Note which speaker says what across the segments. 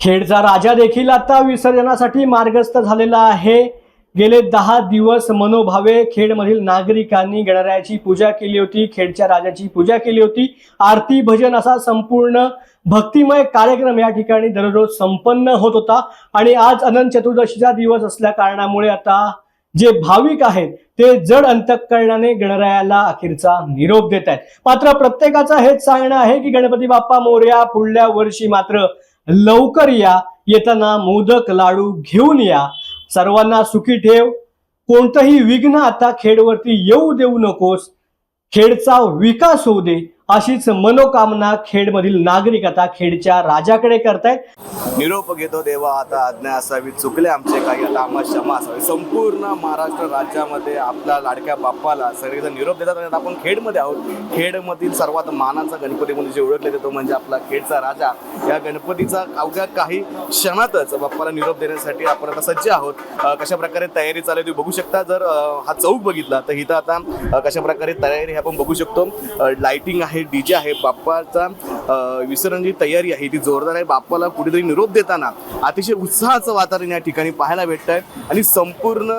Speaker 1: खेडचा राजा देखील आता विसर्जनासाठी मार्गस्थ झालेला आहे. गेले दहा दिवस मनोभावे खेडमधील नागरिकांनी गणरायाची पूजा केली होती खेडच्या राजाची पूजा केली होती. आरती भजन असा संपूर्ण भक्तिमय कार्यक्रम या ठिकाणी दररोज संपन्न होत होता. आणि आज अनंत चतुर्दशीचा दिवस असल्या कारणामुळे आता जे भाविक आहेत ते जड अंतकरणाने गणरायाला अखेरचा निरोप देत आहेत. मात्र प्रत्येकाचं हेच सांगणं आहे की गणपती बाप्पा मोर्या पुढल्या वर्षी मात्र लवकर या. येताना मोदक लाडू घेऊन या. सर्वांना सुखी ठेव. कोणतंही विघ्न आता खेडवरती येऊ देऊ नकोस. खेडचा विकास होऊ दे. अशीच मनोकामना खेडमधील नागरिक आता खेडच्या राजाकडे करतायत.
Speaker 2: निरोप घेतो देवा आता आज्ञा असावी चुकले आमचे काही आता आम्हा क्षमा असावी. संपूर्ण महाराष्ट्र राज्यामध्ये आपल्या लाडक्या बाप्पाला सगळेजण निरोप देतात आणि आपण खेडमध्ये आहोत. खेडमधील सर्वात मानाचा गणपती म्हणून जे ओळखले जातो म्हणजे आपला खेडचा राजा. या गणपतीचा अवघ्या काही क्षणातच बाप्पाला निरोप देण्यासाठी आपण आता सज्ज आहोत. कशा प्रकारे तयारी चालू आहे तुम्ही बघू शकता. जर हा चौक बघितला तर इथं आता कशा प्रकारे तयारी आपण बघू शकतो. लाइटिंग आहे डी जे आहे बाप्पाचा अं, तयारी आहे ती जोरदार आहे. बाप्पाला कुठेतरी निरोप देताना अतिशय उत्साहाचं वातावरण या ठिकाणी पाहायला भेटत आहे आणि संपूर्ण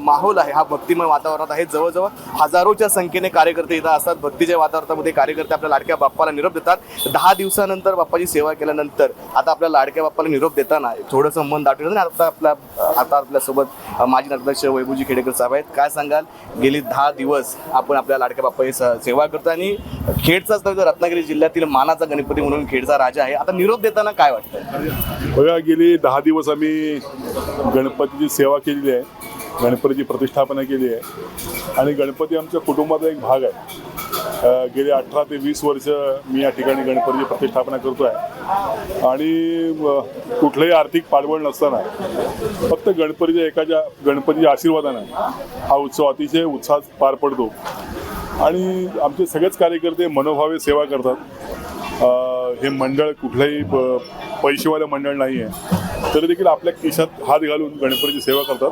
Speaker 2: माहोल आहे हा भक्तिमय वातावरणात आहे. जवळजवळ हजारोच्या संख्येने कार्यकर्ते इथं असतात. भक्तीच्या वातावरणामध्ये कार्यकर्ते आपल्या लाडक्या बाप्पाला निरोप देतात. दहा दिवसानंतर बाप्पाची सेवा केल्यानंतर आता आपल्या लाडक्या बाप्पाला निरोप देताना थोडंसं मन दाटून आता आपल्या आता आपल्यासोबत माजी नगराध्यक्ष वैभूजी खेडेकर साहेब आहेत. काय सांगाल? गेली दहा दिवस आपण आपल्या लाडक्या बाप्पाची सेवा करतो आणि खेडचाच नव्हे तर रत्नागिरी जिल्ह्यातील मानाचा गणपती म्हणून खेडचा राजा आहे. आता निरोप देताना काय वाटतं
Speaker 3: बघा गेली दहा दिवस आम्ही गणपतीची सेवा केलेली आहे. गणपतीची प्रतिष्ठापना केली आहे. आणि गणपती आमच्या कुटुंबाचा एक भाग आहे. गेले गेली अठरा ते वीस वर्ष मी या ठिकाणी गणपतीची प्रतिष्ठापना करतो आहे आणि कुठलंही आर्थिक पाठबळ नसताना फक्त गणपतीच्या एकाच्या गणपतीच्या आशीर्वादानं हा उत्सव अतिशय उत्साहात पार पडतो. आणि आमचे सगळेच कार्यकर्ते मनोभावे सेवा करतात. हे मंडळ कुठलंही प- पैसेवालं मंडळ नाही आहे. तरी देखील आपल्या खिशात हात घालून गणपतीची सेवा करतात.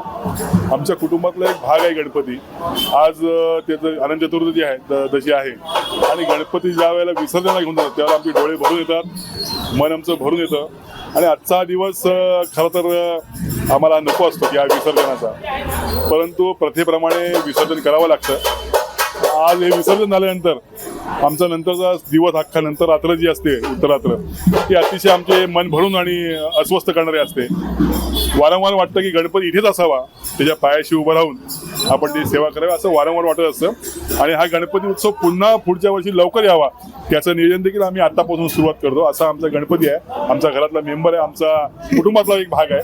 Speaker 3: आमच्या कुटुंबातला एक भाग आहे गणपती. आज त्याचं अनंत चतुर्दशी आहे द- दशी आहे. आणि गणपती ज्या वेळेला विसर्जनाला घेऊन जातात त्यावेळेला आमचे डोळे भरून येतात मन आमचं भरून येतं. आणि आजचा हा दिवस खरं तर आम्हाला नको असतो या विसर्जनाचा. परंतु प्रथेप्रमाणे विसर्जन करावं लागतं. आज हे विसर्जन झाल्यानंतर आमचा नंतरचा दिवस अख्खा नंतर रात्र जी असते उत्तरात्र ती अतिशय आमचे मन भरून आणि अस्वस्थ करणारी असते. वारंवार वाटतं की गणपती इथेच असावा त्याच्या पायाशी उभं राहून आपण ती सेवा करावी असं वारंवार वाटत असतं. आणि हा गणपती उत्सव पुन्हा पुढच्या वर्षी लवकर यावा त्याचं नियोजन देखील आम्ही आतापासून सुरुवात करतो. असा आमचा गणपती आहे. आमचा घरातला मेंबर आहे आमचा कुटुंबातला एक भाग आहे.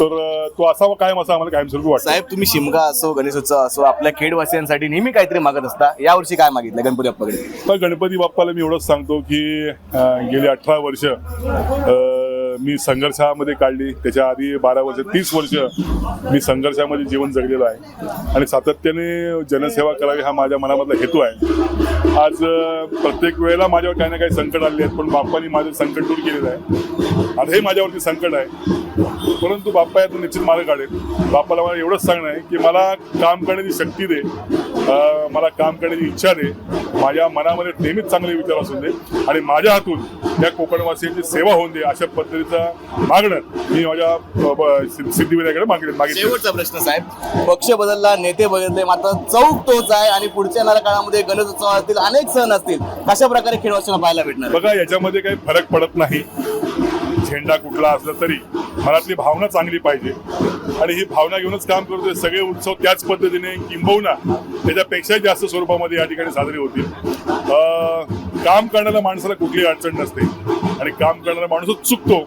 Speaker 3: तर तो असावा कायम असा आम्हाला कायमस्वरूपी वाटतं.
Speaker 2: साहेब तुम्ही शिमगा असो गणेशोत्सव असो आपल्या खेडवासियांसाठी नेहमी काहीतरी मागत असता. यावर्षी काय मागितलं गणपती बाप्पाकडे?
Speaker 3: तर गणपती बाप्पाला मी एवढंच सांगतो की गेली अठरा वर्ष मी संघर्षामध्ये काढली. त्याच्या आधी बारा वर्ष तीस वर्ष मी संघर्षामध्ये जीवन जगलेलं आहे. आणि सातत्याने जनसेवा करावी हा माझ्या मनामधला हेतू आहे. आज प्रत्येक वेळेला माझ्यावर काही ना काही संकट आले आहेत पण बाप्पानी माझं संकट दूर केलेलं आहे. आताही माझ्यावरती संकट आहे. परंतु बाप्पा यातून निश्चित मार्ग काढेल. बाप्पाला मला एवढंच सांगणं आहे की मला काम करण्याची शक्ती दे. मला काम करण्याची इच्छा दे. माझ्या मनामध्ये नेहमीच चांगले विचार असून दे. आणि माझ्या हातून या कोकणवासियांची सेवा होऊन दे अशा पद्धतीचं मागणं मी माझ्या अं, ब- सिद्ध- सिद्धिविनायकाकडे मागितलं
Speaker 2: शेवटचा प्रश्न साहेब. पक्ष बदलला नेते बदलले मात्र चौक तोच आहे आणि पुढच्या येणाऱ्या काळामध्ये गणेशोत्सव असतील अनेक सण असतील. कशा प्रकारे खेळवासियांना पाहायला भेटणार?
Speaker 3: बघा याच्यामध्ये काही फरक पडत नाही. झेंडा कुठला असला तरी मनातली भावना चांगली पाहिजे. आणि ही भावना घेऊनच काम करतोय. सगळे उत्सव त्याच पद्धतीने किंबहुना त्याच्यापेक्षाही जास्त स्वरूपामध्ये या ठिकाणी साजरे होतील. काम करणाऱ्या माणसाला कुठली अडचण नसते. आणि काम करणारा माणूसच चुकतो.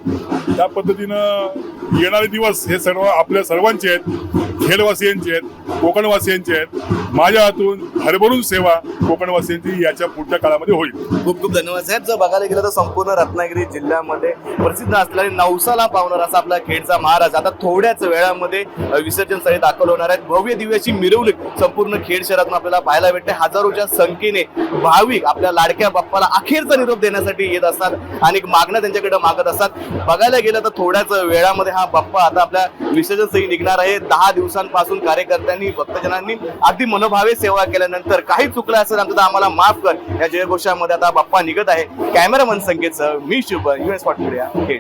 Speaker 3: त्या पद्धतीनं येणारे दिवस हे सर्व आपल्या सर्वांचे आहेत. खेडवासियांची आहेत कोकणवासियांची आहेत माझ्या हातून हरभरून सेवा कोकणवासियांची याच्या पुढच्या काळामध्ये होईल.
Speaker 2: खूप खूप धन्यवाद. साहेब जर बघायला गेलं तर संपूर्ण रत्नागिरी जिल्ह्यामध्ये प्रसिद्ध असलेले नवसाला पावणार असा आपला खेडचा महाराज आता थोड्याच वेळामध्ये विसर्जन स्थळी दाखल होणार आहेत. भव्य दिव्याची मिरवणूक संपूर्ण खेड शहरातून आपल्याला पाहायला भेटते. हजारोच्या संख्येने भाविक आपल्या लाडक्या बाप्पाला अखेरचा निरोप देण्यासाठी येत असतात आणि मागण्या त्यांच्याकडे मागत असतात. बघायला गेलं तर थोड्याच वेळामध्ये हा बाप्पा आता आपल्या विसर्जन सही निघणार आहे. दहा दिवस दिवसांपासून कार्यकर्त्यांनी भक्तजनांनी अगदी मनोभावे सेवा केल्यानंतर काही चुकलं असेल तर आम्हाला माफ कर. या जयघोषामध्ये आता बाप्पा निघत आहे. कॅमेरामन संकेतसह मी शुभ युएस मीडिया खेळ